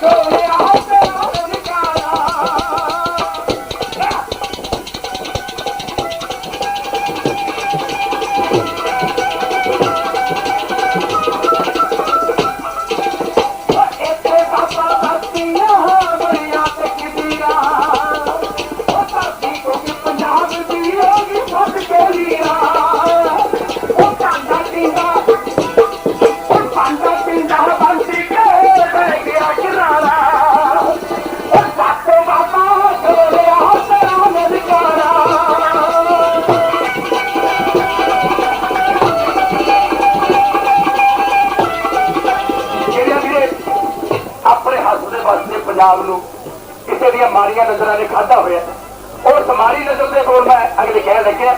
Go! ਵਸਦੇ ਪੰਜਾਬ ਨੂੰ ਕਿਸੇ ਦੀਆਂ ਮਾਰੀਆਂ ਨਜ਼ਰਾਂ ਨੇ ਖਾਦਾ ਹੋਇਆ। ਉਸ ਮਾਰੀ ਨਜ਼ਰ ਦੇ ਕੋਲ ਮੈਂ ਅਗਲੇ ਕਹਿ ਲੱਗਿਆ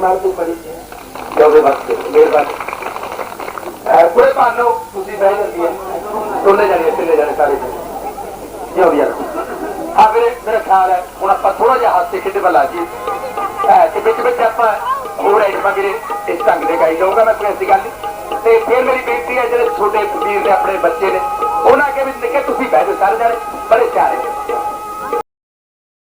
ਮਾਰਦੀ ਪੜੀ ਹੈ ਉਹਦੇ ਵਾਸਤੇ ਮੇਰੇ ਵਾਸਤੇ ਪਾਣੋ ਤੁਸੀਂ ਬਹਿ ਜਾਂਦੀ ਹੈ ਦੋਨੇ ਜਾਣੇ ਤਿੰਨੇ ਜਾਣੇ, ਸਾਰੇ ਜਿਉਂ ਵੀ ਆ ਆ ਮੇਰੇ ਮੇਰਾ ਖਿਆਲ ਹੈ, ਹੁਣ ਆਪਾਂ ਥੋੜਾ ਜਿਹਾ ਹਾਸੇ ਖੇਡੇ ਵੱਲ ਆ ਜੀ ਤੇ ਵਿੱਚ ਵਿੱਚ ਆਪਾਂ ਹੋਰ ਆਈਟਮਾਂ ਵੀਰੇ, ਇਸ ਢੰਗ ਦੇ ਗਾਈ ਜਾਊਗਾ ਮੈਂ ਕੋਈ ਐਸੀ ਗੱਲ ਨਹੀਂ। ਤੇ ਫਿਰ ਮੇਰੀ ਬੇਨਤੀ ਹੈ, ਜਿਹੜੇ ਛੋਟੇ ਵੀਰ ਨੇ ਆਪਣੇ ਬੱਚੇ ਨੇ, ਉਹਨਾਂ ਅੱਗੇ ਵੀ ਨਿੱਕੇ ਤੁਸੀਂ ਬਹਿ ਜਾਓ, ਸਾਰੇ ਜਾਣੇ, ਬੜੇ ਪਿਆਰੇ